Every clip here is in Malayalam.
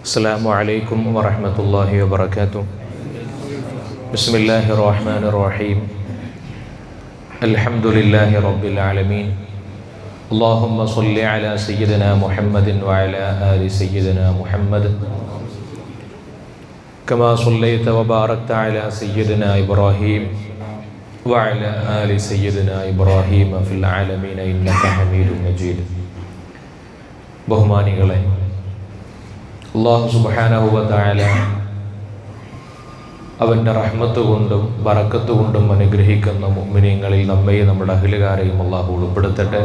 السلام عليكم ورحمة الله وبركاته. بسم الله الرحمن الرحيم. الحمد لله رب العالمين. اللهم صل على سيدنا محمد وعلى آل سيدنا محمد. كما صليت وباركت على سيدنا إبراهيم وعلى آل سيدنا إبراهيم في العالمين إنك حميد مجيد. بهماني غلائم അള്ളാഹു സുബാനഹുവല അവന്റെ റഹ്മത്ത് കൊണ്ടും ബറക്കത്ത് കൊണ്ടും അനുഗ്രഹിക്കുന്ന മുഅ്മിനീങ്ങളിൽ നമ്മയും നമ്മുടെ അഖിലുകാരെയും അള്ളാഹു ഉൾപ്പെടുത്തട്ടെ.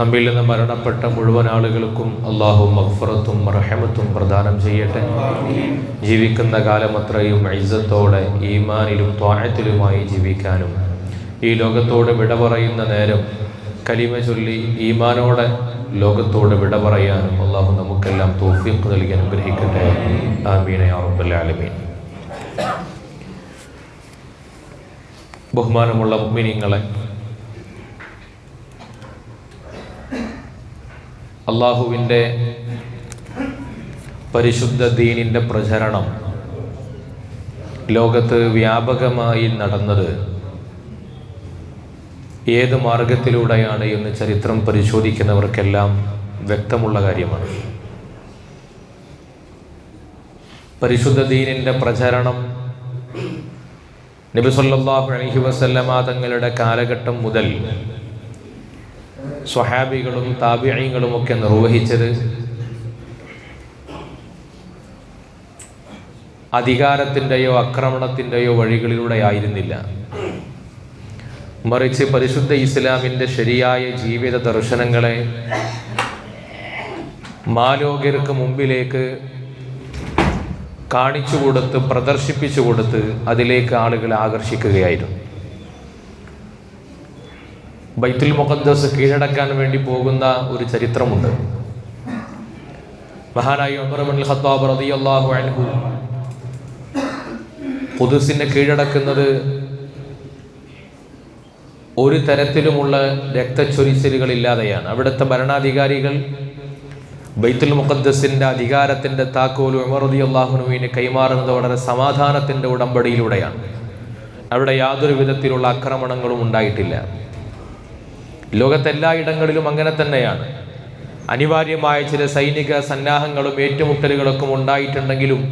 നമ്മിൽ നിന്ന് മരണപ്പെട്ട മുഴുവൻ ആളുകൾക്കും അള്ളാഹു മഹ്ഫറത്തും റഹമത്തും പ്രദാനം ചെയ്യട്ടെ. ജീവിക്കുന്ന കാലം അത്രയും ഐസത്തോടെ ഈമാനിലും ത്വാഴത്തിലുമായി ജീവിക്കാനും ഈ ലോകത്തോട് വിട പറയുന്ന നേരം കലിമ ചൊല്ലി ഈമാനോടെ ലോകത്തോട് വിട പറയാനും അള്ളാഹു നമുക്കെല്ലാം തോഫീഖ് നൽകി അനുഗ്രഹിക്കട്ടെ. ആമീന ആലമീൻ. ബഹുമാനമുള്ള മുഅ്മിനീങ്ങളെ അള്ളാഹുവിന്റെ പരിശുദ്ധ ദീനിന്റെ പ്രചരണം ലോകത്ത് വ്യാപകമായി നടന്നത് ഏത് മാർഗത്തിലൂടെയാണ് എന്ന് ചരിത്രം പരിശോധിക്കുന്നവർക്കെല്ലാം വ്യക്തമുള്ള കാര്യമാണ്. പരിശുദ്ധ ദീനിന്റെ പ്രചരണം നബി അലഹി വസല്ലമ തങ്ങളുടെ കാലഘട്ടം മുതൽ സ്വഹാബികളും താബിഅീങ്ങളും ഒക്കെ നിർവഹിച്ചത് അധികാരത്തിന്റെയോ ആക്രമണത്തിന്റെയോ വഴികളിലൂടെ ആയിരുന്നില്ല. മറിച്ച് പരിശുദ്ധ ഇസ്ലാമിന്റെ ശരിയായ ജീവിത ദർശനങ്ങളെ മാലോകർക്ക് മുമ്പിലേക്ക് കാണിച്ചു കൊടുത്ത് പ്രദർശിപ്പിച്ചു കൊടുത്ത് അതിലേക്ക് ആളുകളെ ആകർഷിക്കുകയായിരുന്നു. ബൈത്തുൽ മുഖദ്ദസ് കീഴടക്കാൻ വേണ്ടി പോകുന്ന ഒരു ചരിത്രമുണ്ട്. മഹാനായി ഉമർ ബിൻ ഖത്താബ് റളിയല്ലാഹു അൻഹു ഖുദ്സിനെ കീഴടക്കുന്നത് ഒരു തരത്തിലുമുള്ള രക്തച്ചൊരിച്ചിലുകളില്ലാതെയാണ്. അവിടുത്തെ ഭരണാധികാരികൾ ബൈത്തുൽ മുഖദ്ദസിന്റെ അധികാരത്തിന്റെ താക്കോൽ ഉമറുദി അള്ളാഹുനുവിന് കൈമാറുന്നത് വളരെ സമാധാനത്തിന്റെ ഉടമ്പടിയിലൂടെയാണ്. അവിടെ യാതൊരു വിധത്തിലുള്ള ആക്രമണങ്ങളും ഉണ്ടായിട്ടില്ല. ലോകത്തെല്ലായിടങ്ങളിലും അങ്ങനെ തന്നെയാണ്. അനിവാര്യമായ ചില സൈനിക സന്നാഹങ്ങളും ഏറ്റുമുട്ടലുകളൊക്കെ ഉണ്ടായിട്ടുണ്ടെങ്കിലും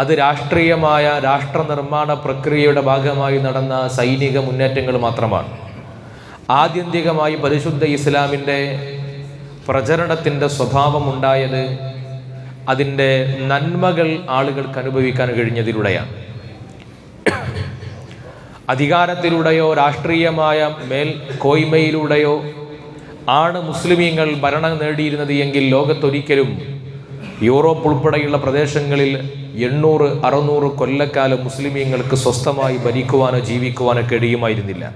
അത് രാഷ്ട്രീയമായ രാഷ്ട്രനിർമ്മാണ പ്രക്രിയയുടെ ഭാഗമായി നടന്ന സൈനിക മുന്നേറ്റങ്ങൾ മാത്രമാണ്. ആത്യന്തികമായി പരിശുദ്ധ ഇസ്ലാമിന്റെ പ്രചരണത്തിന്റെ സ്വഭാവമുണ്ടായത് അതിന്റെ നന്മകൾ ആളുകൾക്ക് അനുഭവിക്കാൻ കഴിഞ്ഞതിലൂടെയാണ്. അധികാരത്തിലൂടെയോ രാഷ്ട്രീയമായ മേൽ കോയ്മയിലൂടെയോ ആണ് മുസ്ലിമീങ്ങൾ ഭരണം നേടിയിരുന്നത് എങ്കിൽ ലോകത്തൊരിക്കലും യൂറോപ്പ് ഉൾപ്പെടെയുള്ള പ്രദേശങ്ങളിൽ എണ്ണൂറ് അറുന്നൂറ് കൊല്ലക്കാലം മുസ്ലിമീങ്ങൾക്ക് സ്വസ്ഥമായി ഭരിക്കുവാനോ ജീവിക്കുവാനോ കഴിയുമായിരുന്നില്ല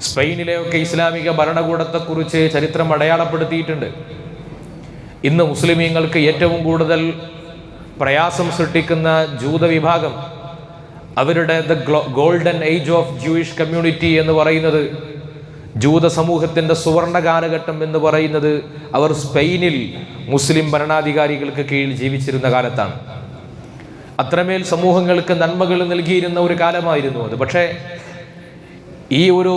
സ്പെയിനിലെയൊക്കെ ഇസ്ലാമിക ഭരണകൂടത്തെക്കുറിച്ച് ചരിത്രം അടയാളപ്പെടുത്തിയിട്ടുണ്ട്. ഇന്ന് മുസ്ലിമീങ്ങൾക്ക് ഏറ്റവും കൂടുതൽ പ്രയാസം സൃഷ്ടിക്കുന്ന ജൂത വിഭാഗം അവരുടെ the golden age of Jewish community എന്ന് പറയുന്നത് ജൂത സമൂഹത്തിന്റെ സുവർണ കാലഘട്ടം എന്ന് പറയുന്നത് അവർ സ്പെയിനിൽ മുസ്ലിം ഭരണാധികാരികൾക്ക് കീഴിൽ ജീവിച്ചിരുന്ന കാലത്താണ്. അത്രമേൽ സമൂഹങ്ങൾക്ക് നന്മകൾ നൽകിയിരുന്ന ഒരു കാലമായിരുന്നു അത്. പക്ഷേ ഈ ഒരു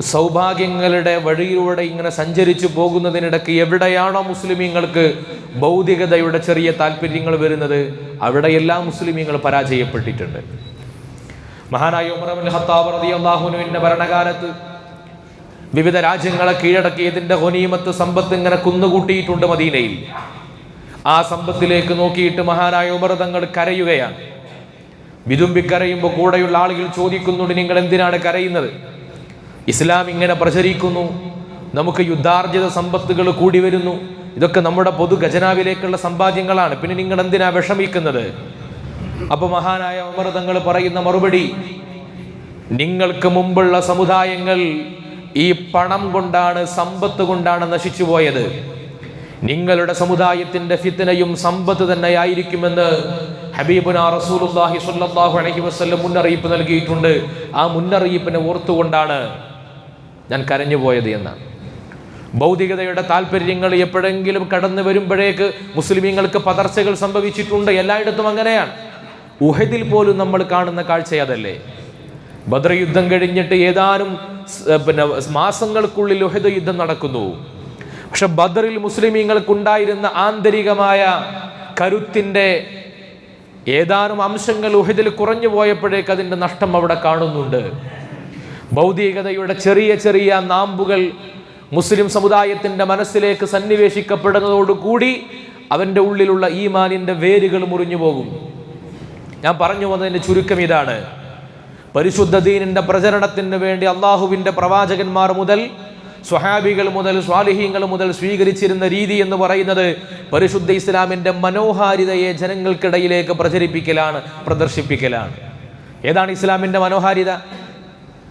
സൗഭാഗ്യങ്ങളുടെ വഴിയിലൂടെ ഇങ്ങനെ സഞ്ചരിച്ചു പോകുന്നതിനിടയ്ക്ക് എവിടെയാണോ മുസ്ലിമീങ്ങൾക്ക് ഭൗതികതയുടെ ചെറിയ താല്പര്യങ്ങൾ വരുന്നത് അവിടെയെല്ലാം മുസ്ലിമീങ്ങൾ പരാജയപ്പെട്ടിട്ടുണ്ട്. മഹാനായ ഉമർ ഹത്താബ് റതി അള്ളാഹുനുവിന്റെ ഭരണകാലത്ത് വിവിധ രാജ്യങ്ങളെ കീഴടക്കിയതിന്റെ ഹൊനീമത്ത് സമ്പത്ത് ഇങ്ങനെ കുന്നുകൂട്ടിയിട്ടുണ്ട് മദീനയിൽ. ആ സമ്പത്തിലേക്ക് നോക്കിയിട്ട് മഹാനായ ഉമർ തങ്ങൾ കരയുകയാണ്. വിതുമ്പി കരയുമ്പോൾ കൂടെയുള്ള ആളുകൾ ചോദിക്കുന്നുണ്ട് നിങ്ങൾ എന്തിനാണ് കരയുന്നത്? ഇസ്ലാം ഇങ്ങനെ പ്രചരിക്കുന്നു. നമുക്ക് യുദ്ധാർജിത സമ്പത്തുകൾ കൂടി വരുന്നു. ഇതൊക്കെ നമ്മുടെ പൊതു ഖജനാവിലേക്കുള്ള സമ്പാദ്യങ്ങളാണ്. പിന്നെ നിങ്ങൾ എന്തിനാ വിഷമിക്കുന്നത്? അപ്പൊ മഹാനായ ഉമർ തങ്ങൾ പറയുന്ന മറുപടി നിങ്ങൾക്ക് മുമ്പുള്ള സമുദായങ്ങൾ ഈ പണം കൊണ്ടാണ് സമ്പത്ത് കൊണ്ടാണ് നശിച്ചു പോയത്. നിങ്ങളുടെ സമുദായത്തിന്റെ ഫിത്തനയും സമ്പത്ത് തന്നെയായിരിക്കുമെന്ന് ഹബീബുന റസൂലുള്ളാഹി സ്വല്ലല്ലാഹു അലൈഹി വസല്ലം മുന്നറിയിപ്പ് നൽകിയിട്ടുണ്ട്. ആ മുന്നറിയിപ്പിനെ ഓർത്തുകൊണ്ടാണ് ഞാൻ കരഞ്ഞു പോയത് എന്നാണ് ഭൗതികതയുടെ താല്പര്യങ്ങൾ എപ്പോഴെങ്കിലും കടന്നു വരുമ്പോഴേക്ക് മുസ്ലിമീങ്ങൾക്ക് പതർച്ചകൾ സംഭവിച്ചിട്ടുണ്ട്. എല്ലായിടത്തും അങ്ങനെയാണ്. ഉഹദിൽ പോലും നമ്മൾ കാണുന്ന കാഴ്ച അതല്ലേ? ബദർ യുദ്ധം കഴിഞ്ഞിട്ട് ഏതാനും പിന്നെ മാസങ്ങൾക്കുള്ളിൽ ലോഹിത യുദ്ധം നടക്കുന്നു. പക്ഷെ ബദറിൽ മുസ്ലിമീങ്ങൾക്കുണ്ടായിരുന്ന ആന്തരികമായ കരുത്തിന്റെ ഏതാനും അംശങ്ങൾ ഉഹദിൽ കുറഞ്ഞു പോയപ്പോഴേക്ക് അതിന്റെ നഷ്ടം അവിടെ കാണുന്നുണ്ട്. ഭൗതികതയുടെ ചെറിയ ചെറിയ നാമ്പുകൾ മുസ്ലിം സമുദായത്തിന്റെ മനസ്സിലേക്ക് സന്നിവേശിക്കപ്പെടുന്നതോടുകൂടി അവന്റെ ഉള്ളിലുള്ള ഈ ഈമാനിന്റെ വേരുകൾ മുറിഞ്ഞു പോകും. ഞാൻ പറഞ്ഞു വന്നതിന്റെ ചുരുക്കം ഇതാണ്. പരിശുദ്ധ ദീനിന്റെ പ്രചരണത്തിന് വേണ്ടി അള്ളാഹുവിന്റെ പ്രവാചകന്മാർ മുതൽ സ്വഹാബികൾ മുതൽ സ്വാലിഹീങ്ങൾ മുതൽ സ്വീകരിച്ചിരുന്ന രീതി എന്ന് പറയുന്നത് പരിശുദ്ധ ഇസ്ലാമിന്റെ മനോഹാരിതയെ ജനങ്ങൾക്കിടയിലേക്ക് പ്രചരിപ്പിക്കലാണ് പ്രദർശിപ്പിക്കലാണ്. ഏതാണ് ഇസ്ലാമിന്റെ മനോഹാരിത?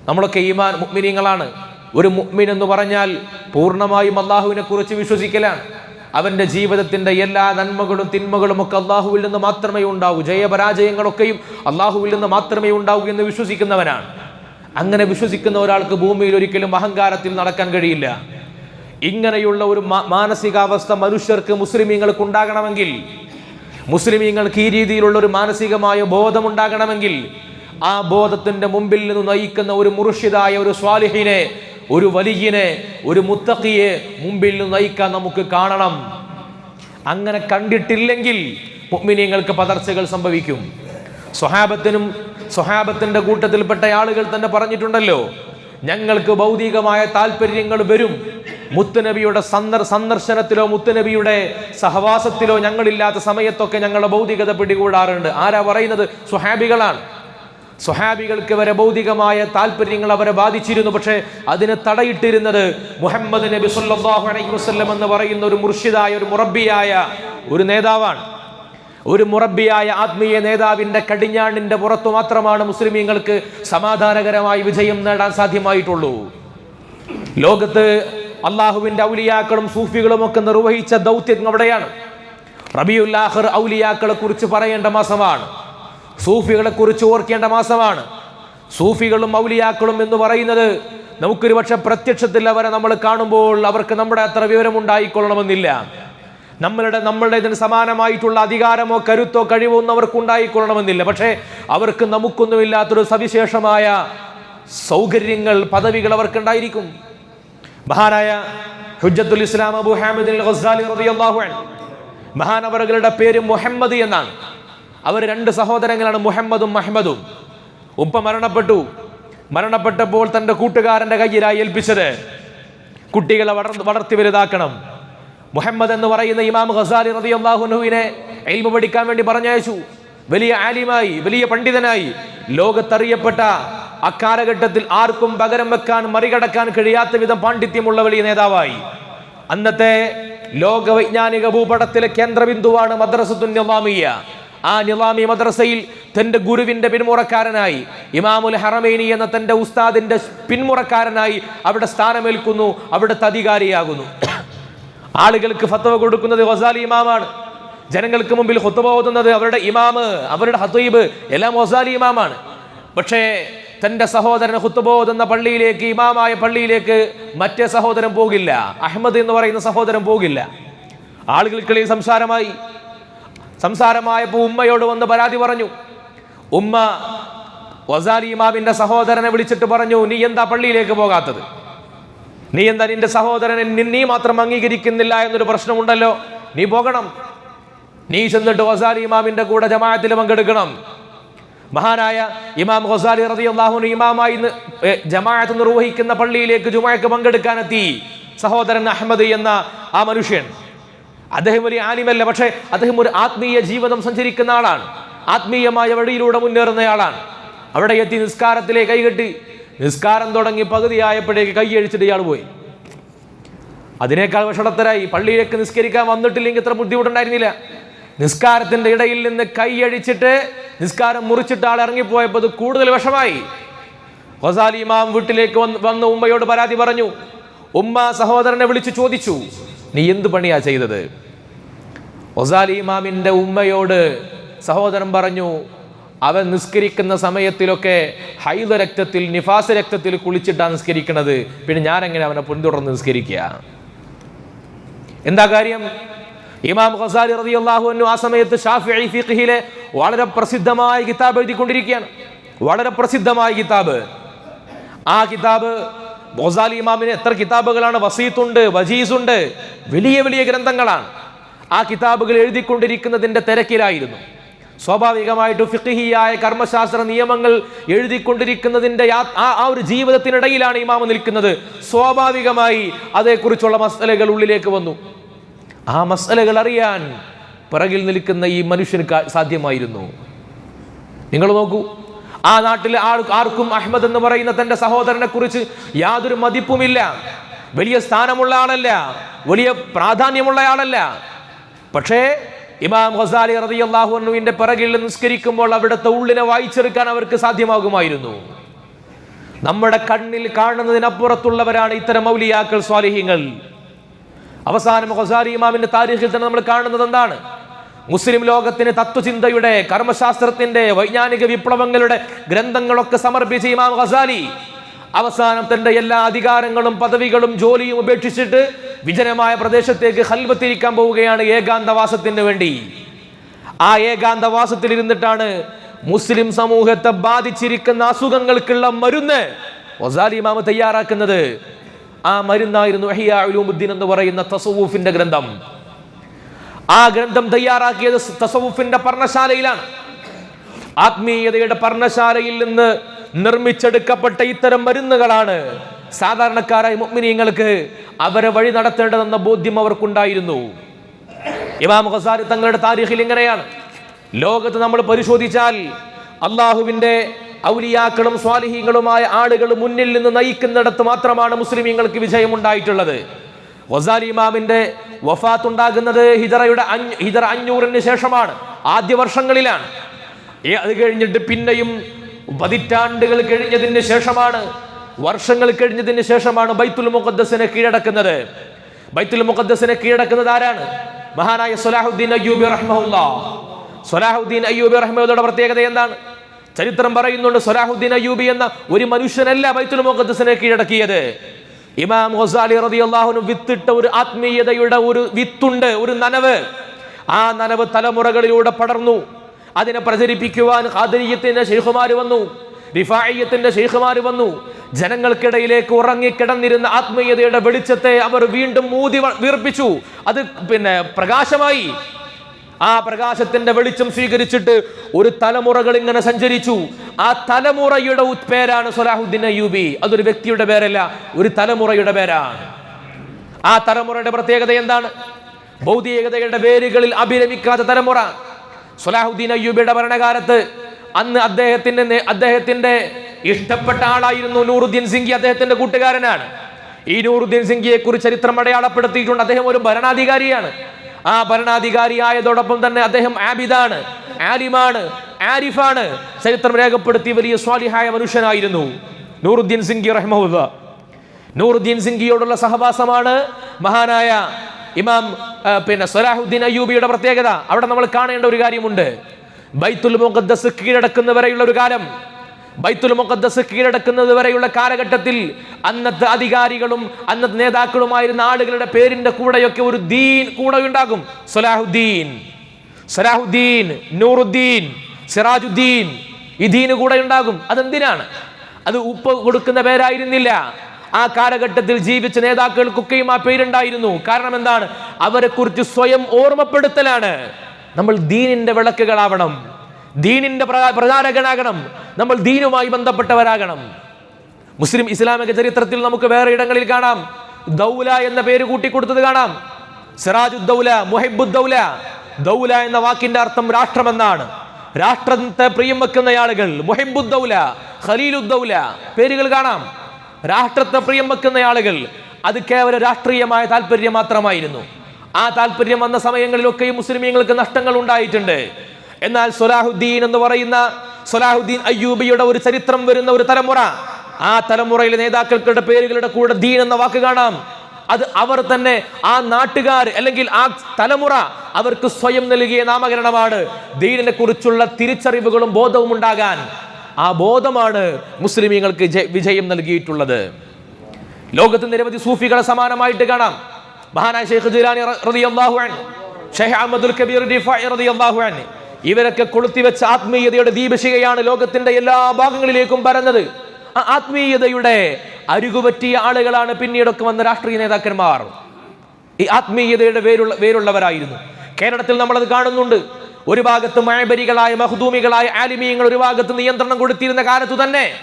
നമ്മളൊക്കെ ഈമാൻ മുഗ്മിനീങ്ങളാണ് ഒരു മുഗ്മിൻ എന്ന് പറഞ്ഞാൽ പൂർണമായും അള്ളാഹുവിനെ കുറിച്ച് വിശ്വസിക്കലാണ്. അവന്റെ ജീവിതത്തിന്റെ എല്ലാ നന്മകളും തിന്മകളും ഒക്കെ അള്ളാഹുവിൽ നിന്ന് മാത്രമേ ഉണ്ടാവൂ. ജയപരാജയങ്ങളൊക്കെയും അള്ളാഹുവിൽ നിന്ന് മാത്രമേ ഉണ്ടാവൂ എന്ന് വിശ്വസിക്കുന്നവനാണ്. അങ്ങനെ വിശ്വസിക്കുന്ന ഒരാൾക്ക് ഭൂമിയിൽ ഒരിക്കലും അഹങ്കാരത്തിൽ നടക്കാൻ കഴിയില്ല. ഇങ്ങനെയുള്ള ഒരു മാനസികാവസ്ഥ മനുഷ്യർക്ക് മുസ്ലിമീങ്ങൾക്ക് ഉണ്ടാകണമെങ്കിൽ മുസ്ലിമീങ്ങൾക്ക് ഈ രീതിയിലുള്ള ഒരു മാനസികമായ ബോധമുണ്ടാകണമെങ്കിൽ ആ ബോധത്തിന്റെ മുമ്പിൽ നിന്ന് നയിക്കുന്ന ഒരു മുർഷിദായ ഒരു സ്വാലിഹിനെ ഒരു വലിയനെ ഒരു മുത്തക്കിയെ മുമ്പിൽ നിന്ന് നയിക്കാൻ നമുക്ക് കാണണം. അങ്ങനെ കണ്ടിട്ടില്ലെങ്കിൽ മുഗ്മിനിയങ്ങൾക്ക് പതർച്ചകൾ സംഭവിക്കും. സ്വഹാബത്തിനും സ്വഹാബത്തിന്റെ കൂട്ടത്തിൽപ്പെട്ട ആളുകൾ തന്നെ പറഞ്ഞിട്ടുണ്ടല്ലോ ഞങ്ങൾക്ക് ഭൗതികമായ താല്പര്യങ്ങൾ വരും. മുത്തുനബിയുടെ സന്ദർ സന്ദർശനത്തിലോ മുത്തുനബിയുടെ സഹവാസത്തിലോ ഞങ്ങളില്ലാത്ത സമയത്തൊക്കെ ഞങ്ങളുടെ ഭൗതികത പിടികൂടാറുണ്ട്. ആരാ പറയുന്നത്? സ്വഹാബികളാണ്. സ്വഹാബികൾക്ക് വരെ ഭൗതികമായ താല്പര്യങ്ങൾ അവരെ ബാധിച്ചിരുന്നു. പക്ഷേ അതിന് തടയിട്ടിരുന്നത് മുഹമ്മദ് നബി സല്ലല്ലാഹു അലൈഹി വസല്ലം എന്ന് പറയുന്ന ഒരു മുർഷിദായ ഒരു മുറബിയായ ഒരു നേതാവാണ്. ഒരു മുറബിയായ ആത്മീയ നേതാവിന്റെ കടിഞ്ഞാണിന്റെ പുറത്തു മാത്രമാണ് മുസ്ലിമീങ്ങൾക്ക് സമാധാനകരമായി വിജയം നേടാൻ സാധ്യമായിട്ടുള്ളൂ. ലോകത്ത് അള്ളാഹുവിന്റെ ഔലിയാക്കളും സൂഫികളും ഒക്കെ നിർവഹിച്ച ദൗത്യം അവിടെയാണ്. റബിയുല്ലാഹർ ഔലിയാക്കളെ കുറിച്ച് പറയേണ്ട മാസമാണ്. സൂഫികളെ കുറിച്ച് ഓർക്കേണ്ട മാസമാണ്. സൂഫികളും മൗലിയാക്കളും എന്ന് പറയുന്നത് നമുക്കൊരു പക്ഷെ പ്രത്യക്ഷത്തിൽ അവരെ നമ്മൾ കാണുമ്പോൾ അവർക്ക് നമ്മുടെ അത്ര വിവരമുണ്ടായിക്കൊള്ളണമെന്നില്ല. നമ്മളുടെ നമ്മളുടെ ഇതിന് സമാനമായിട്ടുള്ള അധികാരമോ കരുത്തോ കഴിവോ ഒന്നും അവർക്ക് ഉണ്ടായിക്കൊള്ളണമെന്നില്ല പക്ഷേ അവർക്ക് നമുക്കൊന്നുമില്ലാത്തൊരു സവിശേഷമായ സൗകര്യങ്ങൾ പദവികൾ അവർക്കുണ്ടായിരിക്കും. മഹാനായ ഹുജത്തുൽ ഇസ്ലാം അബു ഹാമിദ് മഹാനവറുകളുടെ പേര് മുഹമ്മദ് എന്നാണ്. അവർ രണ്ട് സഹോദരങ്ങളാണ് മുഹമ്മദും മഹമ്മദും ഉപ്പ മരണപ്പെട്ടു. മരണപ്പെട്ടപ്പോൾ തന്റെ കൂട്ടുകാരന്റെ കയ്യിലായി ഏൽപ്പിച്ചത് കുട്ടികളെ വളർ വളർത്തി വലുതാക്കണം. മുഹമ്മദ് എന്ന് പറയുന്ന ഇമാം ഖസാലി റളിയല്ലാഹുനുവിനെ എൽമ പഠിക്കാൻ വേണ്ടി പറഞ്ഞയച്ചു. വലിയ ആലിമായി വലിയ പണ്ഡിതനായി. ലോകത്തറിയപ്പെട്ട അക്കാലഘട്ടത്തിൽ ആർക്കും പകരം വെക്കാൻ മറികടക്കാൻ കഴിയാത്ത വിധം പാണ്ഡിത്യമുള്ള വലിയ നേതാവായി. അന്നത്തെ ലോക വൈജ്ഞാനിക ഭൂപടത്തിലെ കേന്ദ്രബിന്ദുവാണ് മദ്രസത്തുൻ നിലാമിയ ആ നിലാമി മദ്രസയിൽ തന്റെ ഗുരുവിന്റെ പിന്മുറക്കാരനായി ഇമാമുൽ ഹറമേനി എന്ന തന്റെ ഉസ്താദിന്റെ പിന്മുറക്കാരനായി അവിടെ സ്ഥാനമേൽക്കുന്നു അവിടുത്തെ അധികാരിയാകുന്നു. ആളുകൾക്ക് ഫത്തവ കൊടുക്കുന്നത് ഹൊസാലി ഇമാമാണ്. ജനങ്ങൾക്ക് മുമ്പിൽ ഹുത്തബ ഓതുന്നത് അവരുടെ ഇമാമ് അവരുടെ ഹത്തീബ് എല്ലാം ഹൊസാലി ഇമാമാണ്. പക്ഷേ തന്റെ സഹോദരൻ ഹുത്തബ ഓതുന്ന പള്ളിയിലേക്ക് ഇമാമായ പള്ളിയിലേക്ക് മറ്റേ സഹോദരൻ പോകില്ല. അഹമ്മദ് എന്ന് പറയുന്ന സഹോദരൻ പോകില്ല. ആളുകൾക്കിടയിൽ സംസാരമായി. സംസാരമായപ്പോൾ ഉമ്മയോട് വന്ന് പരാതി പറഞ്ഞു. ഉമ്മ വസാലി ഇമാമിന്റെ സഹോദരനെ വിളിച്ചിട്ട് പറഞ്ഞു നീ എന്താ പള്ളിയിലേക്ക് പോകാത്തത്? നീ എന്താ നിന്റെ സഹോദരനെ നി- മാത്രം അംഗീകരിക്കുന്നില്ല എന്നൊരു പ്രശ്നമുണ്ടല്ലോ. നീ പോകണം. നീ ചെന്നിട്ട് വസാലി ഇമാമിന്റെ കൂടെ ജമാഅത്തിൽ പങ്കെടുക്കണം. മഹാനായ ഇമാം ഹൊസാലി റതി അള്ളാഹുന് ഇമാമായി ജമാഅത്ത് നിർവഹിക്കുന്ന പള്ളിയിലേക്ക് ജുമാക്ക് പങ്കെടുക്കാനെത്തി സഹോദരൻ അഹമ്മദ് എന്ന ആ മനുഷ്യൻ. അദ്ദേഹം വലിയ ആലിമല്ല പക്ഷേ അദ്ദേഹം ഒരു ആത്മീയ ജീവിതം സഞ്ചരിക്കുന്ന ആളാണ്. ആത്മീയമായ വഴിയിലൂടെ മുന്നേറുന്നയാളാണ്. അവിടെ എത്തി നിസ്കാരത്തിലെ കൈകെട്ടി. നിസ്കാരം തുടങ്ങി പകുതിയായപ്പോഴേക്ക് കൈയഴിച്ചിട്ട് ഇയാൾ പോയി. അതിനേക്കാൾ വിഷടത്തരായി. പള്ളിയിലേക്ക് നിസ്കരിക്കാൻ വന്നിട്ടില്ലെങ്കിൽ ഇത്ര ബുദ്ധിമുട്ടുണ്ടായിരുന്നില്ല. നിസ്കാരത്തിന്റെ ഇടയിൽ നിന്ന് കൈയഴിച്ചിട്ട് നിസ്കാരം മുറിച്ചിട്ട് ആൾ ഇറങ്ങിപ്പോയപ്പോൾ അത് കൂടുതൽ വിഷമായി. ഹൊസാലി ഇമാം വീട്ടിലേക്ക് വന്ന് വന്ന് ഉമ്മയോട് പരാതി പറഞ്ഞു. ഉമ്മ സഹോദരനെ വിളിച്ചു ചോദിച്ചു. നീ എന്ത് പണിയാ ചെയ്തത്? ഒസാലി ഉമ്മയോട് സഹോദരൻ പറഞ്ഞു അവൻ നിസ്കരിക്കുന്ന സമയത്തിലൊക്കെ ഹൈദ രക്തത്തിൽ നിഫാസ രക്തത്തിൽ കുളിച്ചിട്ടാണ് നിസ്കരിക്കുന്നത് പിന്നെ ഞാൻ എങ്ങനെ അവനെ പിന്തുടർന്ന് നിസ്കരിക്കുക എന്താ കാര്യം? ഇമാം ഖസാലി റളിയല്ലാഹു അൻഹു ആ സമയത്ത് ഷാഫിഈ ഫിഖ്ഹിലെ വളരെ പ്രസിദ്ധമായ കിതാബ് എഴുതിക്കൊണ്ടിരിക്കുകയാണ്. വളരെ പ്രസിദ്ധമായ കിതാബ്. ആ കിതാബ് ഗസാലി ഇമാമിന് എത്ര കിതാബുകളാണ് വസീത്തുണ്ട് വജീസുണ്ട് വലിയ വലിയ ഗ്രന്ഥങ്ങളാണ്. ആ കിതാബുകൾ എഴുതിക്കൊണ്ടിരിക്കുന്നതിന്റെ തിരക്കിലായിരുന്നു. സ്വാഭാവികമായിട്ട് ഫിഖിഹിയായ കർമ്മശാസ്ത്ര നിയമങ്ങൾ എഴുതിക്കൊണ്ടിരിക്കുന്നതിന്റെ ആ ആ ഒരു ജീവിതത്തിനിടയിലാണ് ഇമാമ് നിൽക്കുന്നത്. സ്വാഭാവികമായി അതേക്കുറിച്ചുള്ള മസലകൾ ഉള്ളിലേക്ക് വന്നു. ആ മസലകൾ അറിയാൻ പിറകിൽ നിൽക്കുന്ന ഈ മനുഷ്യന് സാധ്യമായിരുന്നു. നിങ്ങൾ നോക്കൂ ആ നാട്ടിലെ ആൾ ആർക്കും അഹമ്മദ് എന്ന് പറയുന്ന തന്റെ സഹോദരനെ കുറിച്ച് യാതൊരു മതിപ്പുമില്ല. വലിയ സ്ഥാനമുള്ള ആളല്ല. വലിയ പ്രാധാന്യമുള്ള ആളല്ല. പക്ഷേ ഇമാം ഹസാലി റളിയല്ലാഹു അൻഹുവിന്റെ പിറകിൽ നിസ്കരിക്കുമ്പോൾ അവിടുത്തെ ഉള്ളിനെ വായിച്ചെടുക്കാൻ അവർക്ക് സാധ്യമാകുമായിരുന്നു. നമ്മുടെ കണ്ണിൽ കാണുന്നതിനപ്പുറത്തുള്ളവരാണ് ഇത്തരം മൗലിയാക്കൾ സ്വാലിഹ്യങ്ങൾ അവസാനം ഹസാലി ഇമാമിന്റെ താരീഖിൽ തന്നെ നമ്മൾ കാണുന്നത് എന്താണ്? മുസ്ലിം ലോകത്തിന് തത്വചിന്തയുടെ കർമ്മശാസ്ത്രത്തിന്റെ വൈജ്ഞാനിക വിപ്ലവങ്ങളുടെ ഗ്രന്ഥങ്ങളൊക്കെ സമർപ്പിച്ച ഇമാം ഖസാലി അവസാനം തന്റെ എല്ലാ അധികാരങ്ങളും പദവികളും ജോലിയും ഉപേക്ഷിച്ചിട്ട് വിജനമായ പ്രദേശത്തേക്ക് ഹൽവത്തിരിക്കാൻ പോവുകയാണ് ഏകാന്തവാസത്തിന് വേണ്ടി. ആ ഏകാന്തവാസത്തിൽ ഇരുന്നിട്ടാണ് മുസ്ലിം സമൂഹത്തെ ബാധിച്ചിരിക്കുന്ന അസുഖങ്ങൾക്കുള്ള മരുന്ന് ഒസാലി ഇമാമ തയ്യാറാക്കുന്നത്. ആ മരുന്നായിരുന്നു ഇഹ്യാ ഉലൂമുദ്ദീൻ എന്ന് പറയുന്ന തസവൂഫിന്റെ ഗ്രന്ഥം. ആ ഗ്രന്ഥം തയ്യാറാക്കിയത് തസവുഫിന്റെ പർണശാലയിലാണ് ആത്മീയതയുടെ പർണശാലയിൽ നിന്ന് നിർമ്മിച്ചെടുക്കപ്പെട്ട ഇത്തരം മരുന്നുകളാണ് സാധാരണക്കാരായ മുഗ്മിനീങ്ങൾക്ക് അവരെ വഴി നടത്തേണ്ടതെന്ന ബോധ്യം അവർക്കുണ്ടായിരുന്നു. ഇമാം ഖസാരി തങ്ങളുടെ താരീഖിൽ ഇങ്ങനെയാണ്. ലോകത്ത് നമ്മൾ പരിശോധിച്ചാൽ അള്ളാഹുവിന്റെ ഔലിയാക്കളും സ്വാലിഹീങ്ങളുമായ ആളുകൾ മുന്നിൽ നിന്ന് നയിക്കുന്നിടത്ത് മാത്രമാണ് മുസ്ലിമീങ്ങൾക്ക് വിജയമുണ്ടായിട്ടുള്ളത്. വസാലി ഇമാമിന്റെ വഫാത്തുണ്ടാകുന്നത് ഹിജറയുടെ അഞ്ഞ് ഹിജറ അഞ്ഞൂറിന് ശേഷമാണ് ആദ്യ വർഷങ്ങളിലാണ്. അത് കഴിഞ്ഞിട്ട് പിന്നെയും പതിറ്റാണ്ടുകൾ കഴിഞ്ഞതിന് ശേഷമാണ് വർഷങ്ങൾ കഴിഞ്ഞതിന് ശേഷമാണ് ബൈത്തുൽ മുഖദ്ദസിനെ കീഴടക്കുന്നത്. ബൈത്തുൽ മുഖദ്ദസിനെ കീഴടക്കുന്നത് ആരാണ്? മഹാനായ സലാഹുദ്ദീൻ അയ്യൂബി റഹ്മുല്ല സലാഹുദ്ദീൻ അയ്യൂബി റഹ്മയുടെ പ്രത്യേകത എന്താണ്? ചരിത്രം പറയുന്നുണ്ട് സലാഹുദ്ദീൻ അയ്യൂബി എന്ന ഒരു മനുഷ്യനല്ല ബൈത്തുൽ മുഖദ്ദസിനെ കീഴടക്കിയത്. ഇമാം ഹൊസാലി റതി അള്ളാഹുനു വിത്തിട്ട ഒരു ആത്മീയതയുടെ ഒരു വിത്തുണ്ട് ഒരു നനവ്. ആ നനവ് തലമുറകളിലൂടെ പടർന്നു. അതിനെ പ്രചരിപ്പിക്കുവാൻ ഖാദിരിയത്തിന്റെ ഷെയ്ഖുമാര് വന്നു റിഫായിയത്തിന്റെ ഷെയ്ഖുമാര് വന്നു. ജനങ്ങൾക്കിടയിലേക്ക് ഉറങ്ങിക്കിടന്നിരുന്ന ആത്മീയതയുടെ വെളിച്ചത്തെ അവർ വീണ്ടും മൂതി വീർപ്പിച്ചു. അത് പിന്നെ പ്രകാശമായി. ആ പ്രകാശത്തിന്റെ വെളിച്ചം സ്വീകരിച്ചിട്ട് ഒരു തലമുറകൾ ഇങ്ങനെ സഞ്ചരിച്ചു. ആ തലമുറയുടെ പേരാണ് സലാഹുദ്ദീൻ അയ്യൂബി. അതൊരു വ്യക്തിയുടെ പേരല്ല ഒരു തലമുറയുടെ പേരാണ്. ആ തലമുറയുടെ പ്രത്യേകത എന്താണ്? ഭൗതികതയുടെ പേരുകളിൽ അഭിരമിക്കാത്ത തലമുറ. സലാഹുദ്ദീൻ അയ്യൂബിയുടെ ഭരണകാലത്ത് അന്ന് അദ്ദേഹത്തിന്റെ അദ്ദേഹത്തിന്റെ ഇഷ്ടപ്പെട്ട ആളായിരുന്നു നൂറുദ്ദീൻ സിംഗി അദ്ദേഹത്തിന്റെ കൂട്ടുകാരനാണ്. ഈ നൂറുദ്ദീൻ സിംഗിയെ കുറിച്ച് ചരിത്രം അടയാളപ്പെടുത്തിയിട്ടുണ്ട്. അദ്ദേഹം ഒരു ഭരണാധികാരിയാണ്. ആ ഭരണാധികാരിയായതോടൊപ്പം തന്നെ അദ്ദേഹം ആബിദാണ് ആലിമാണ് ആരിഫാണ്. ചരിത്രം രേഖപ്പെടുത്തി വലിയ സ്വാലിഹായ മനുഷ്യനായിരുന്നു നൂറുദ്ദീൻ സിംഗി റഹ്മുല്ല നൂറുദ്ദീൻ സിംഗിയോടുള്ള സഹവാസമാണ് മഹാനായ ഇമാം പിന്നെ സലാഹുദ്ദീൻ അയ്യൂബിയുടെ പ്രത്യേകത. അവിടെ നമ്മൾ കാണേണ്ട ഒരു കാര്യമുണ്ട്. ബൈത്തുൽ മുഖദ്ദസ് കീഴടക്കുന്നവരെയുള്ള ഒരു കാലം ബൈത്തുൽ മുഖദ്ദസ് കീഴടക്കുന്നത് വരെയുള്ള കാലഘട്ടത്തിൽ അന്നത്തെ അധികാരികളും അന്നത്തെ നേതാക്കളുമായിരുന്ന ആളുകളുടെ പേരിന്റെ കൂടെയൊക്കെ ഒരു ദീൻ കൂടെ ഉണ്ടാകും. സലാഹുദ്ദീൻ സലാഹുദ്ദീൻ നൂറുദ്ദീൻ സിറാജുദ്ദീൻ ഈ ദീന് കൂടെ ഉണ്ടാകും. അതെന്തിനാണ്? അത് ഉപ്പ് കൊടുക്കുന്ന പേരായിരുന്നില്ല. ആ കാലഘട്ടത്തിൽ ജീവിച്ച നേതാക്കൾക്കൊക്കെയും ആ പേരുണ്ടായിരുന്നു. കാരണം എന്താണ്? അവരെ കുറിച്ച് സ്വയം ഓർമ്മപ്പെടുത്തലാണ്. നമ്മൾ ദീനിന്റെ വിളക്കുകളാവണം. ദീനിന്റെ പ്രചാ- പ്രചാരകനാകണം. നമ്മൾ ദീനുമായി ബന്ധപ്പെട്ടവരാകണം. മുസ്ലിം ഇസ്ലാമിക ചരിത്രത്തിൽ നമുക്ക് വേറെ ഇടങ്ങളിൽ കാണാം. ദൗല എന്ന പേര് കൂട്ടിക്കൊടുത്തത് കാണാം. സിറാജുദ്ദൗല മുഹിബുദ്ദൗല. ദൗല എന്ന വാക്കിന്റെ അർത്ഥം രാഷ്ട്രമെന്നാണ്. രാഷ്ട്രത്തെ പ്രിയം വെക്കുന്ന ആളുകൾ മുഹിബുദ്ദൗല ഖലീലുദ്ദൗല. പേരുകൾ കാണാം. രാഷ്ട്രത്തെ പ്രിയം വെക്കുന്ന ആളുകൾ അത് കേവല രാഷ്ട്രീയമായ താല്പര്യം മാത്രമായിരുന്നു. ആ താല്പര്യം വന്ന സമയങ്ങളിലൊക്കെയും മുസ്ലിമീങ്ങൾക്ക് നഷ്ടങ്ങൾ ഉണ്ടായിട്ടുണ്ട്. എന്നാൽ സൊലാഹുദ്ദീൻ എന്ന് പറയുന്ന സൊലാഹുദ്ദീൻ അയ്യൂബിയുടെ ഒരു ചരിത്രം വരുന്ന ഒരു തലമുറ. ആ തലമുറയിലെ നേതാക്കൾക്കുടെ പേരുകളുടെ കൂടെ ദീൻ എന്ന വാക്ക് കാണാം. അത് അവർ തന്നെ ആ നാട്ടുകാർ അല്ലെങ്കിൽ ആ തലമുറ അവർക്ക് സ്വയം നൽകിയ നാമകരണമാണ്. ദീനിനെ കുറിച്ചുള്ള തിരിച്ചറിവുകളും ബോധവും ഉണ്ടാകാൻ ആ ബോധമാണ് മുസ്ലിമീങ്ങൾക്ക് വിജയം നൽകിയിട്ടുള്ളത്. ലോകത്ത് നിരവധി സൂഫികളെ സമാനമായിട്ട് കാണാം. മഹാനായ ഷെയ്ഖ് ജിലാനി റളിയല്ലാഹു അൻഹു ഷെയ്ഖ് അഹമ്മദുൽ കബീർ റിഫാഇ റളിയല്ലാഹു അൻഹു ഇവരൊക്കെ കൊളുത്തിവെച്ച ആത്മീയതയുടെ ദീപശികയാണ് ലോകത്തിന്റെ എല്ലാ ഭാഗങ്ങളിലേക്കും പരന്നത്. ആത്മീയതയുടെ അരുകുപറ്റിയ ആളുകളാണ് പിന്നീടൊക്കെ വന്ന രാഷ്ട്രീയ നേതാക്കന്മാർ. ഈ ആത്മീയതയുടെ വേരുള്ള വേരുള്ളവരായിരുന്നു. കേരളത്തിൽ നമ്മളത് കാണുന്നുണ്ട്. ഒരു ഭാഗത്ത് മഴബരികളായ മഹദൂമികളായ ആലിമീയങ്ങൾ ഒരു ഭാഗത്ത് നിയന്ത്രണം കൊടുത്തിരുന്ന കാലത്തു തന്നെ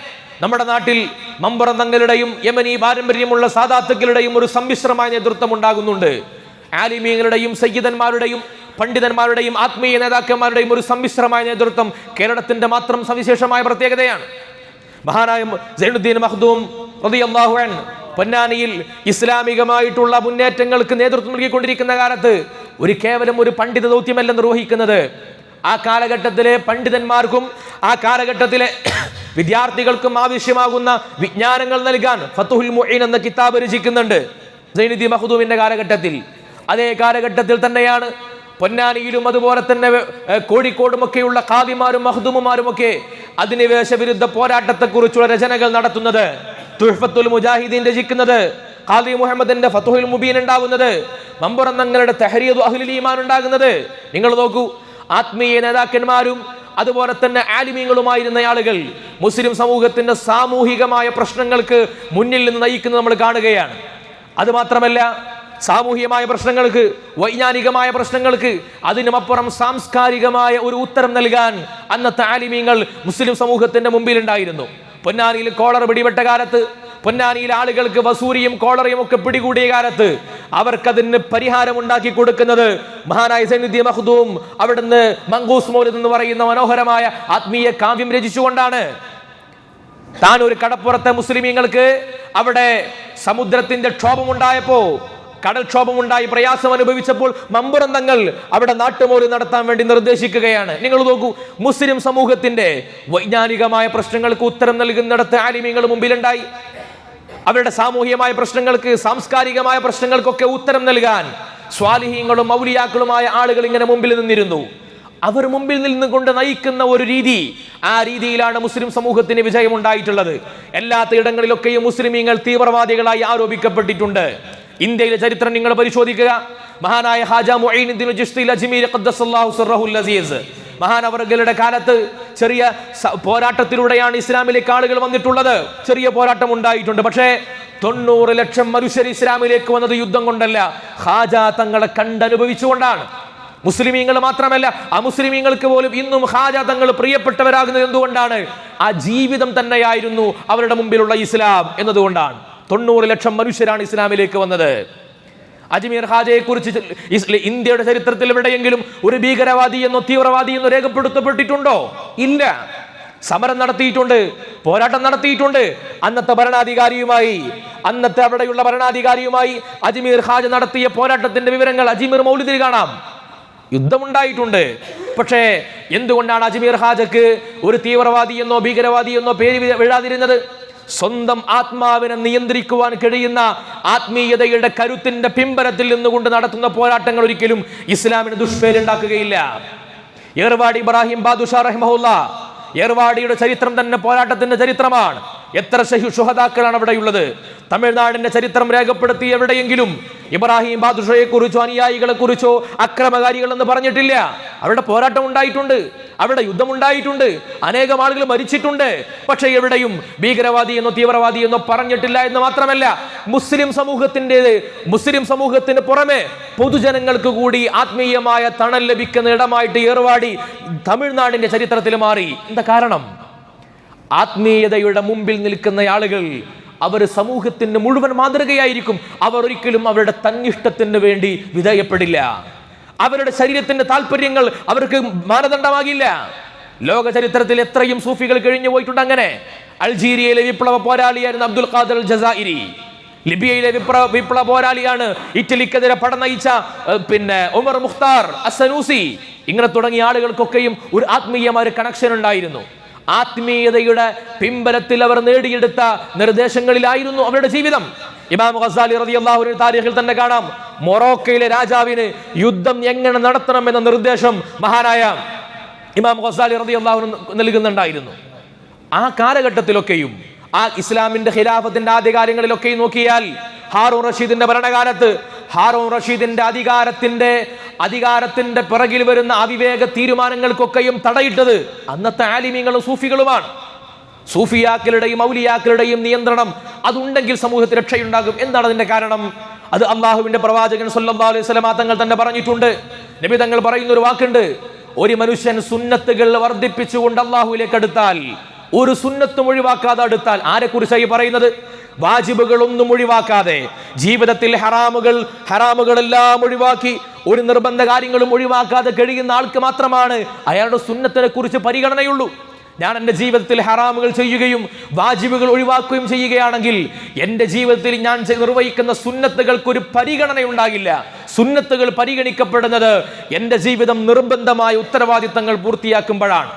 നമ്മുടെ നാട്ടിൽ മമ്പറം തങ്ങളുടെയും യമനി പാരമ്പര്യമുള്ള സാദാത്തുക്കളുടെയും ഒരു സമ്മിശ്രമായ നേതൃത്വം ഉണ്ടാകുന്നുണ്ട്. ആലിമീങ്ങളുടെയും സയ്യിദന്മാരുടെയും പണ്ഡിതന്മാരുടെയും ആത്മീയ നേതാക്കന്മാരുടെയും ഒരു സമ്മിശ്രമായ നേതൃത്വം കേരളത്തിന്റെ മാത്രം സവിശേഷമായ പ്രത്യേകതയാണ്. മഹാനായ സൈനുദ്ദീൻ മഹ്ദൂം റളിയല്ലാഹു അൻഹു പൊന്നാനിയിൽ ഇസ്ലാമികമായിട്ടുള്ള മുന്നേറ്റങ്ങൾക്ക് നേതൃത്വം നൽകിക്കൊണ്ടിരിക്കുന്ന കാലത്ത് ഒരു കേവലം ഒരു പണ്ഡിത ദൗത്യമല്ല നിർവഹിക്കുന്നത്. ആ കാലഘട്ടത്തിലെ പണ്ഡിതന്മാർക്കും ആ കാലഘട്ടത്തിലെ വിദ്യാർത്ഥികൾക്കും ആവശ്യമാകുന്ന വിജ്ഞാനങ്ങൾ നൽകാൻ ഫത്തുഹുൽ മുഈൻ എന്ന കിതാബ് രചിക്കുന്നുണ്ട്. സൈനുദ്ദീൻ മഹ്ദൂമിന്റെ കാലഘട്ടത്തിൽ. അതേ കാലഘട്ടത്തിൽ തന്നെയാണ് പൊന്നാനിയിലും അതുപോലെ തന്നെ കോഴിക്കോടും കോഴിക്കോടുമൊക്കെയുള്ള ഖാദിമാരും ഒക്കെ അധിനിവേശ വിരുദ്ധ പോരാട്ടത്തെക്കുറിച്ചുള്ള രചനകൾ നടത്തുന്നത്. തുഹ്ഫത്തുൽ മുജാഹിദീൻ രചിക്കുന്നത് ഖാദി മുഹമ്മദിന്റെ ഫത്തുഹുൽ മുബീൻ ഉണ്ടാകുന്നത് മമ്പുറന്നങ്ങളുടെ തെഹരിയതു അഹ്ലുൽ ഈമാൻ ഉണ്ടാകുന്നത്. നിങ്ങൾ നോക്കൂ ആത്മീയ നേതാക്കന്മാരും അതുപോലെ തന്നെ ആലിമീങ്ങളുമായിരുന്ന ആളുകൾ മുസ്ലിം സമൂഹത്തിന്റെ സാമൂഹികമായ പ്രശ്നങ്ങൾക്ക് മുന്നിൽ നിന്ന് നയിക്കുന്നത് നമ്മൾ കാണുകയാണ്. അത് മാത്രമല്ല സാമൂഹികമായ പ്രശ്നങ്ങൾക്ക് വൈജ്ഞാനികമായ പ്രശ്നങ്ങൾക്ക് അതിനുമപ്പുറം സാംസ്കാരികമായ ഒരു ഉത്തരം നൽകാൻ അന്നത്തെ ആലിമീങ്ങൾ മുസ്ലിം സമൂഹത്തിന്റെ മുമ്പിലുണ്ടായിരുന്നു. പൊന്നാനിയിൽ കോളർ പിടിപെട്ട കാലത്ത് പൊന്നാനിയിൽ ആളുകൾക്ക് വസൂരിയും കോളറയും ഒക്കെ പിടികൂടിയ കാലത്ത് അവർക്കതിന് പരിഹാരം ഉണ്ടാക്കി കൊടുക്കുന്നത് മഹാനായ സൈനുദ്ദീൻ മഹദൂം അവിടുന്ന് മങ്കൂസ് മൗലിദ് എന്ന് പറയുന്ന മനോഹരമായ ആത്മീയ കാവ്യം രചിച്ചുകൊണ്ടാണ്. താൻ ഒരു കടപ്പുറത്തെ മുസ്ലിമീങ്ങൾക്ക് അവിടെ സമുദ്രത്തിന്റെ ക്ഷോഭമുണ്ടായപ്പോ കടൽക്ഷോഭമുണ്ടായി പ്രയാസം അനുഭവിച്ചപ്പോൾ മമ്പുറം തങ്ങൾ അവിടെ നാട്ടുമോൽ നടത്താൻ വേണ്ടി നിർദ്ദേശിക്കുകയാണ്. നിങ്ങൾ നോക്കൂ മുസ്ലിം സമൂഹത്തിന്റെ വൈജ്ഞാനികമായ പ്രശ്നങ്ങൾക്ക് ഉത്തരം നൽകുന്നിടത്ത് ആലിമ്യങ്ങൾ മുമ്പിലുണ്ടായി. അവരുടെ സാമൂഹികമായ പ്രശ്നങ്ങൾക്ക് സാംസ്കാരികമായ പ്രശ്നങ്ങൾക്കൊക്കെ ഉത്തരം നൽകാൻ സ്വാലിഹീങ്ങളും മൗലിയാക്കളുമായ ആളുകൾ ഇങ്ങനെ മുമ്പിൽ നിന്നിരുന്നു. അവർ മുമ്പിൽ നിന്നുകൊണ്ട് നയിക്കുന്ന ഒരു രീതി ആ രീതിയിലാണ് മുസ്ലിം സമൂഹത്തിന് വിജയമുണ്ടായിട്ടുള്ളത്. എല്ലാത്ത ഇടങ്ങളിലൊക്കെയും മുസ്ലിമീങ്ങൾ തീവ്രവാദികളായി ആരോപിക്കപ്പെട്ടിട്ടുണ്ട്. ഇന്ത്യയിലെ ചരിത്രം നിങ്ങൾ പരിശോധിക്കുക. മഹാനായ ഹാജ മൊയ്നുദ്ദീൻ മഹാനവറുകളുടെ കാലത്ത് ചെറിയ പോരാട്ടത്തിലൂടെയാണ് ഇസ്ലാമിലേക്ക് ആളുകൾ വന്നിട്ടുള്ളത്. ചെറിയ പോരാട്ടം ഉണ്ടായിട്ടുണ്ട്. പക്ഷേ തൊണ്ണൂറ് ലക്ഷം മനുഷ്യർ ഇസ്ലാമിലേക്ക് വന്നത് യുദ്ധം കൊണ്ടല്ല. ഹാജ തങ്ങളെ കണ്ടനുഭവിച്ചുകൊണ്ടാണ്. മുസ്ലിമീങ്ങൾ മാത്രമല്ല അമുസ്ലിമീങ്ങൾക്ക് പോലും ഇന്നും ഹാജ തങ്ങൾ പ്രിയപ്പെട്ടവരാകുന്നത് എന്തുകൊണ്ടാണ്? ആ ജീവിതം തന്നെയായിരുന്നു അവരുടെ മുമ്പിലുള്ള ഇസ്ലാം എന്നതുകൊണ്ടാണ്. തൊണ്ണൂറ് ലക്ഷം മനുഷ്യരാണ് ഇസ്ലാമിലേക്ക് വന്നത്. അജ്മീർ ഹാജയെ കുറിച്ച് ഇന്ത്യയുടെ ചരിത്രത്തിൽ എവിടെയെങ്കിലും ഒരു ഭീകരവാദി എന്നോ തീവ്രവാദി എന്നോ രേഖപ്പെടുത്തപ്പെട്ടിട്ടുണ്ടോ? ഇല്ല. സമരം നടത്തിയിട്ടുണ്ട് പോരാട്ടം നടത്തിയിട്ടുണ്ട്. അന്നത്തെ ഭരണാധികാരിയുമായി അന്നത്തെ അവിടെയുള്ള ഭരണാധികാരിയുമായി അജ്മീർ ഹാജ നടത്തിയ പോരാട്ടത്തിന്റെ വിവരങ്ങൾ അജ്മീർ മൗലിദിൽ കാണാം. യുദ്ധമുണ്ടായിട്ടുണ്ട്. പക്ഷേ എന്തുകൊണ്ടാണ് അജ്മീർ ഹാജക്ക് ഒരു തീവ്രവാദി എന്നോ ഭീകരവാദി എന്നോ പേര് വീഴാതിരുന്നത്? സ്വന്തം ആത്മാവിനെ നിയന്ത്രിക്കുവാൻ കഴിയുന്ന ആത്മീയതയുടെ കരുത്തിന്റെ പിമ്പരത്തിൽ നിന്നുകൊണ്ട് നടത്തുന്ന പോരാട്ടങ്ങൾ ഒരിക്കലും ഇസ്ലാമിന് ദുഷ്പേരുണ്ടാക്കുകയില്ല. ഏർവാടി ഇബ്രാഹിം ബാദുഷാ റഹ്മുല്ല ഏർവാടിയുടെ ചരിത്രം തന്നെ പോരാട്ടത്തിന്റെ ചരിത്രമാണ്. എത്ര ഷഹി- ശുഹദാക്കളാണ് അവിടെയുള്ളത്? തമിഴ്നാടിന്റെ ചരിത്രം രേഖപ്പെടുത്തി എവിടെയെങ്കിലും ഇബ്രാഹിം ബാദുഷയെ കുറിച്ചോ അനുയായികളെ കുറിച്ചോ അക്രമകാരികൾ എന്ന് പറഞ്ഞിട്ടില്ല. അവരുടെ പോരാട്ടം ഉണ്ടായിട്ടുണ്ട്. അവിടെ യുദ്ധമുണ്ടായിട്ടുണ്ട്. അനേകം ആളുകൾ മരിച്ചിട്ടുണ്ട്. പക്ഷേ എവിടെയും ഭീകരവാദി എന്നോ തീവ്രവാദി എന്നോ പറഞ്ഞിട്ടില്ല എന്ന് മാത്രമല്ല മുസ്ലിം സമൂഹത്തിന്റെ മുസ്ലിം സമൂഹത്തിന് പുറമെ പൊതുജനങ്ങൾക്ക് കൂടി ആത്മീയമായ തണൽ ലഭിക്കുന്ന ഇടമായിട്ട് ഏർവാടി തമിഴ്നാടിന്റെ ചരിത്രത്തിൽ മാറി. എന്താ കാരണം? ആത്മീയതയുടെ മുമ്പിൽ നിൽക്കുന്ന ആളുകൾ അവർ സമൂഹത്തിന് മുഴുവൻ മാതൃകയായിരിക്കും. അവർ ഒരിക്കലും അവരുടെ തന്നിഷ്ടത്തിന് വേണ്ടി വിധേയപ്പെടില്ല. അവരുടെ ശരീരത്തിന്റെ താല്പര്യങ്ങൾ അവർക്ക് മാനദണ്ഡമാകില്ല. ലോക ചരിത്രത്തിൽ എത്രയും സൂഫികൾ കഴിഞ്ഞു പോയിട്ടുണ്ട് അങ്ങനെ. അൾജീരിയയിലെ വിപ്ലവ പോരാളിയായിരുന്നു അബ്ദുൽ ഖാദർ അൽ ജസാഇരി ലിബിയയിലെ വിപ്ലവ വിപ്ലവ പോരാളിയാണ് ഇറ്റലിക്കെതിരെ പട നയിച്ച പിന്നെ ഉമർ മുഖ്താർ അസനൂസി ഇങ്ങനെ തുടങ്ങിയ ആളുകൾക്കൊക്കെയും ഒരു ആത്മീയമായ ഒരു കണക്ഷൻ ഉണ്ടായിരുന്നു. ആത്മീയതയുടെ പിമ്പലത്തിൽ അവർ നേടിയെടുത്ത നിർദ്ദേശങ്ങളിലായിരുന്നു അവരുടെ ജീവിതം. ഇമാം ഖസാലി റളിയല്ലാഹു താരീഖിൽ തന്നെ കാണാം. മൊറോക്കയിലെ രാജാവിന് യുദ്ധം എങ്ങനെ നടത്തണം എന്ന നിർദ്ദേശം മഹാനായ ഇമാം ഖസാലി റളിയല്ലാഹു നൽകുന്നുണ്ടായിരുന്നു. ആ കാലഘട്ടത്തിലൊക്കെയും ആ ഇസ്ലാമിന്റെ ഖിലാഫത്തിന്റെ ആദ്യകാലങ്ങളിലൊക്കെയും നോക്കിയാൽ ഹാറൂൺ റഷീദിന്റെ ഭരണകാലത്ത് ഹാറൂൺ റഷീദിന്റെ അധികാരത്തിന്റെ അധികാരത്തിന്റെ പിറകിൽ വരുന്ന അവിവേക തീരുമാനങ്ങൾക്കൊക്കെയും തടയിട്ടത് അന്നത്തെ ആലിമീങ്ങളും സൂഫികളുമാണ്. സൂഫിയാക്കളുടെയും ഔലിയാക്കളുടെയും നിയന്ത്രണം അതുണ്ടെങ്കിൽ സമൂഹത്തിൽ രക്ഷയുണ്ടാകും. എന്താണ് അതിന്റെ കാരണം? അത് അള്ളാഹുവിന്റെ പ്രവാചകൻ സല്ലല്ലാഹു അലൈഹി തങ്ങൾ തന്നെ പറഞ്ഞിട്ടുണ്ട്. നബി തങ്ങൾ പറയുന്ന ഒരു വാക്കുണ്ട്. ഒരു മനുഷ്യൻ സുന്നത്തുകൾ വർദ്ധിപ്പിച്ചുകൊണ്ട് അള്ളാഹുവിലേക്ക് അടുത്താൽ ഒരു സുന്നത്തും ഒഴിവാക്കാതെ അടുത്താൽ ആരെക്കുറിച്ചായി പറയുന്നത്? വാജിബുകളൊന്നും ഒഴിവാക്കാതെ ജീവിതത്തിൽ ഹറാമുകൾ ഹറാമുകളെല്ലാം ഒഴിവാക്കി ഒരു നിർബന്ധ കാര്യങ്ങളും ഒഴിവാക്കാതെ കഴിയുന്ന ആൾക്ക് മാത്രമാണ് അയാളുടെ സുന്നത്തിനെ കുറിച്ച് പരിഗണനയുള്ളൂ. ഞാൻ എന്റെ ജീവിതത്തിൽ ഹറാമുകൾ ചെയ്യുകയും വാജിബുകൾ ഒഴിവാക്കുകയും ചെയ്യുകയാണെങ്കിൽ എന്റെ ജീവിതത്തിൽ ഞാൻ നിർവഹിക്കുന്ന സുന്നത്തുകൾക്കൊരു പരിഗണന ഉണ്ടാകില്ല സുന്നത്തുകൾ പരിഗണിക്കപ്പെടുന്നത് എന്റെ ജീവിതം നിർബന്ധമായ ഉത്തരവാദിത്തങ്ങൾ പൂർത്തിയാക്കുമ്പോഴാണ്.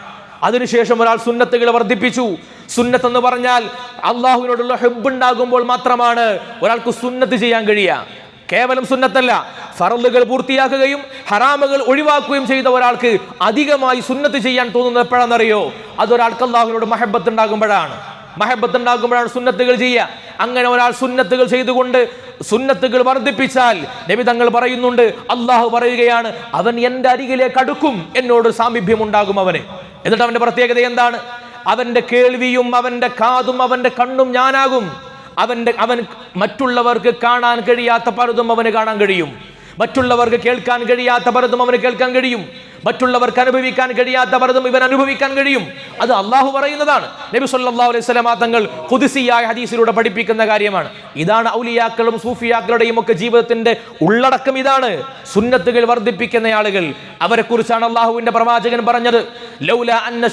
അതിനുശേഷം ഒരാൾ സുന്നത്തുകൾ വർദ്ധിപ്പിച്ചു. സുന്നത്ത് എന്ന് പറഞ്ഞാൽ അള്ളാഹുവിനോടുള്ള ഹെബ് ഉണ്ടാകുമ്പോൾ മാത്രമാണ് ഒരാൾക്ക് സുന്നത്ത് ചെയ്യാൻ കഴിയുക. കേവലം സുന്നത്തല്ല. ഫറലുകൾ പൂർത്തിയാക്കുകയും ഹറാമുകൾ ഒഴിവാക്കുകയും ചെയ്ത ഒരാൾക്ക് അധികമായി സുന്നത്ത് ചെയ്യാൻ തോന്നുന്നത് എപ്പോഴാണെന്നറിയോ? അതൊരാൾക്ക് അള്ളാഹുവിനോട് മഹബത്ത് ഉണ്ടാകുമ്പോഴാണ്. മഹബത്ത് ഉണ്ടാകുമ്പോഴാണ് സുന്നത്തുകൾ ചെയ്യുക. അങ്ങനെ ഒരാൾ സുന്നത്തുകൾ ചെയ്തുകൊണ്ട് സുന്നത്തുകൾ വർദ്ധിപ്പിച്ചാൽ നബി തങ്ങൾ പറയുന്നുണ്ട് അള്ളാഹു പറയുകയാണ് അവൻ എന്റെ അരികിലേക്ക് അടുക്കും എന്നോട് സാമീപ്യം ഉണ്ടാകും അവന്. എന്നിട്ട് അവന്റെ പ്രത്യേകത എന്താണ്? അവന്റെ കേൾവിയും അവന്റെ കാതും അവന്റെ കണ്ണും ഞാനാകും. അവന്റെ അവൻ മറ്റുള്ളവർക്ക് കാണാൻ കഴിയാത്ത പലതും അവന് കാണാൻ കഴിയും. മറ്റുള്ളവർക്ക് കേൾക്കാൻ കഴിയാത്ത പലതും അവന് കേൾക്കാൻ കഴിയും. മറ്റുള്ളവർക്ക് അനുഭവിക്കാൻ കഴിയാത്ത പലതും ഇവൻ അനുഭവിക്കാൻ കഴിയും. അത് അള്ളാഹു പറയുന്നതാണ്. നബി സല്ലാ അലൈഹി സ്വലാ തങ്ങൾ കുതിസിയായ ഹദീസിലൂടെ പഠിപ്പിക്കുന്ന കാര്യമാണ്. ഇതാണ് ഔലിയാക്കളും സൂഫിയാക്കളുടെയും ഒക്കെ ജീവിതത്തിന്റെ ഉള്ളടക്കം ഇതാണ്. സുന്നത്തുകൾ വർദ്ധിപ്പിക്കുന്ന ആളുകൾ. അവരെ കുറിച്ചാണ് അള്ളാഹുവിന്റെ പ്രവാചകൻ പറഞ്ഞത്. ലൗല അന്ന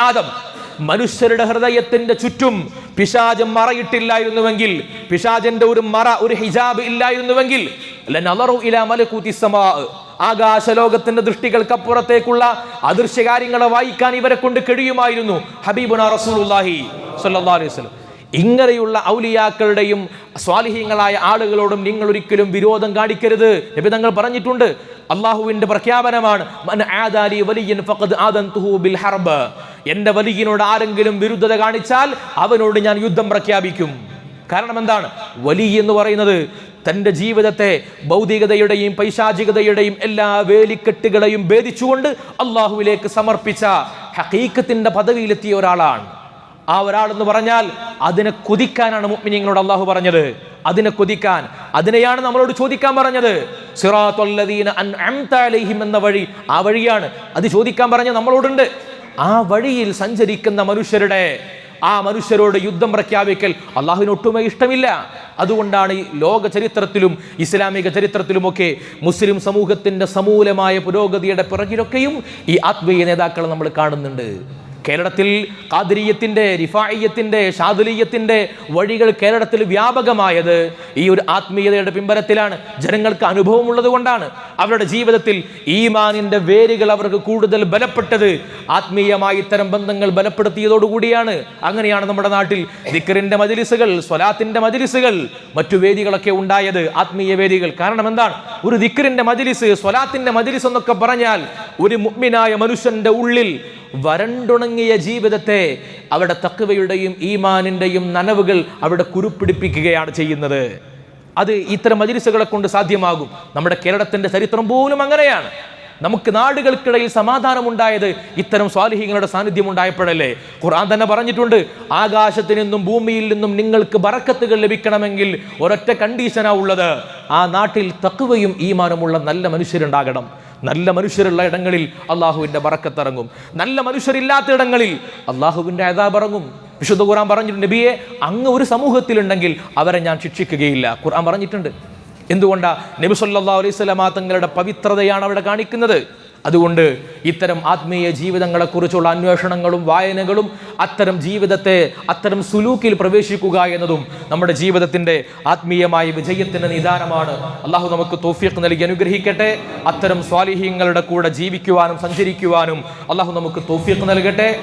ആദം. മനുഷ്യരുടെ ഹൃദയത്തിന്റെ ചുറ്റും പിശാജ് മറയിട്ടില്ലായിരുന്നുവെങ്കിൽ പിശാജന്റെ ഒരു മറ ഒരു ഹിജാബ് ഇല്ലായിരുന്നുവെങ്കിൽ ആകാശലോകത്തിന്റെ ദൃഷ്ടികൾക്കപ്പുറത്തേക്കുള്ള അദൃശ്യ കാര്യങ്ങളെ വായിക്കാൻ ഇവരെ കൊണ്ട് കഴിയുമായിരുന്നു ഹബീബുന അലൈഹി വസല്ലം. ഇങ്ങനെയുള്ള ഔലിയാക്കളുടെയും സ്വാലിഹീങ്ങളായ ആളുകളോടും നിങ്ങൾ ഒരിക്കലും വിരോധം കാണിക്കരുത്. നബി തങ്ങൾ പറഞ്ഞിട്ടുണ്ട് അള്ളാഹുവിന്റെ പ്രഖ്യാപനമാണ് എന്റെ വലിയനോട് ആരെങ്കിലും വിരുദ്ധത കാണിച്ചാൽ അവനോട് ഞാൻ യുദ്ധം പ്രഖ്യാപിക്കും. കാരണം എന്താണ്? വലി എന്ന് പറയുന്നത് തന്റെ ജീവിതത്തെ ഭൗതികതയുടെയും പൈശാചികതയുടെയും എല്ലാ വേലിക്കെട്ടുകളെയും ഭേദിച്ചുകൊണ്ട് അള്ളാഹുവിലേക്ക് സമർപ്പിച്ച ഹക്കീക്കത്തിന്റെ പദവിയിലെത്തിയ ഒരാളാണ്. ആ ഒരാളെന്ന് പറഞ്ഞാൽ അതിനെ കൊതിക്കാനാണ് മുഅ്മിനീങ്ങളോട് അള്ളാഹു പറഞ്ഞത്. അതിനെ കൊതിക്കാൻ. അതിനെയാണ് നമ്മളോട് ചോദിക്കാൻ പറഞ്ഞത്. സിറാത്തുല്ലദീന അൻഅംത അലൈഹിം എന്ന വഴി ആ വഴിയാണ്. അത് ചോദിക്കാൻ പറഞ്ഞ നമ്മളോടുണ്ട്. ആ വഴിയിൽ സഞ്ചരിക്കുന്ന മനുഷ്യരുടെ ആ മനുഷ്യരോട് യുദ്ധം പ്രഖ്യാപിക്കൽ അള്ളാഹുവിന് ഒട്ടുമേ ഇഷ്ടമില്ല. അതുകൊണ്ടാണ് ഈ ലോക ചരിത്രത്തിലും ഇസ്ലാമിക ചരിത്രത്തിലുമൊക്കെ മുസ്ലിം സമൂഹത്തിന്റെ സമൂലമായ പുരോഗതിയുടെ പിറകിലൊക്കെയും ഈ ആത്മീയ നേതാക്കളെ നമ്മൾ കാണുന്നുണ്ട്. കേരളത്തിൽ കാതിരീയത്തിന്റെ റിഫായിയത്തിന്റെ ഷാദുലീയത്തിന്റെ വഴികൾ കേരളത്തിൽ വ്യാപകമായത് ഈ ഒരു ആത്മീയതയുടെ പിമ്പലത്തിലാണ് ജനങ്ങൾക്ക് അനുഭവമുള്ളത് കൊണ്ടാണ് അവരുടെ ജീവിതത്തിൽ ഈമാനിന്റെ വേരുകൾ അവർക്ക് കൂടുതൽ ബലപ്പെട്ടത്. ആത്മീയമായി ഇത്തരം ബന്ധങ്ങൾ ബലപ്പെടുത്തിയതോടുകൂടിയാണ് അങ്ങനെയാണ് നമ്മുടെ നാട്ടിൽ ദിക്കറിന്റെ മജിലിസുകൾ സ്വലാത്തിന്റെ മജിലിസുകൾ മറ്റു വേദികളൊക്കെ ഉണ്ടായത് ആത്മീയ വേദികൾ. കാരണം എന്താണ്? ഒരു ദിക്കറിന്റെ മജിലിസ് സ്വലാത്തിന്റെ മജിലിസ് എന്നൊക്കെ പറഞ്ഞാൽ ഒരു മുഗ്മിനായ മനുഷ്യന്റെ ഉള്ളിൽ വരണ്ടുണങ്ങിയ ജീവിതത്തെ അവിടെ തക്കവയുടെയും ഈമാനിന്റെയും നനവുകൾ അവിടെ കുരുപ്പിടിപ്പിക്കുകയാണ് ചെയ്യുന്നത്. അത് ഇത്തരം മജിലിസുകളെ കൊണ്ട് സാധ്യമാകും. നമ്മുടെ കേരളത്തിന്റെ ചരിത്രം പോലും അങ്ങനെയാണ്. നമുക്ക് നാടുകൾക്കിടയിൽ സമാധാനമുണ്ടായത് ഇത്തരം സ്വാലിഹികളുടെ സാന്നിധ്യം ഉണ്ടായപ്പോഴല്ലേ ഖുർആൻ തന്നെ പറഞ്ഞിട്ടുണ്ട് ആകാശത്തിൽ നിന്നും ഭൂമിയിൽ നിന്നും നിങ്ങൾക്ക് ബറക്കത്തുകൾ ലഭിക്കണമെങ്കിൽ ഒരൊറ്റ കണ്ടീഷനാ ഉള്ളത്. ആ നാട്ടിൽ തക്കുവയും ഈമാനുമുള്ള നല്ല മനുഷ്യരുണ്ടാകണം. നല്ല മനുഷ്യരുള്ള ഇടങ്ങളിൽ അള്ളാഹുവിന്റെ വറക്കത്തിറങ്ങും നല്ല മനുഷ്യരില്ലാത്ത ഇടങ്ങളിൽ അള്ളാഹുവിന്റെ അതാബിറങ്ങും വിശുദ്ധ ഖുർആൻ പറഞ്ഞിട്ടുണ്ട് നബിയെ അങ്ങ് ഒരു സമൂഹത്തിലുണ്ടെങ്കിൽ അവരെ ഞാൻ ശിക്ഷിക്കുകയില്ല. ഖുർആൻ പറഞ്ഞിട്ടുണ്ട്. എന്തുകൊണ്ടാണ് നബി സല്ലല്ലാഹു അലൈഹി സ്വലമാ തങ്ങളുടെ പവിത്രതയാണ് അവിടെ കാണിക്കുന്നത്. അതുകൊണ്ട് ഇത്തരം ആത്മീയ ജീവിതങ്ങളെക്കുറിച്ചുള്ള അന്വേഷണങ്ങളും വായനകളും അത്തരം ജീവിതത്തെ അത്തരം സുലൂക്കിൽ പ്രവേശിക്കുക എന്നതും നമ്മുടെ ജീവിതത്തിന്റെ ആത്മീയമായ വിജയത്തിന്റെ നിദാനമാണ്. അള്ളാഹു നമുക്ക് തോഫിയക്ക് നൽകി അനുഗ്രഹിക്കട്ടെ. അത്തരം സ്വാലിഹ്യങ്ങളുടെ കൂടെ ജീവിക്കുവാനും സഞ്ചരിക്കുവാനും അള്ളാഹു നമുക്ക് തോഫിയക്ക് നൽകട്ടെ.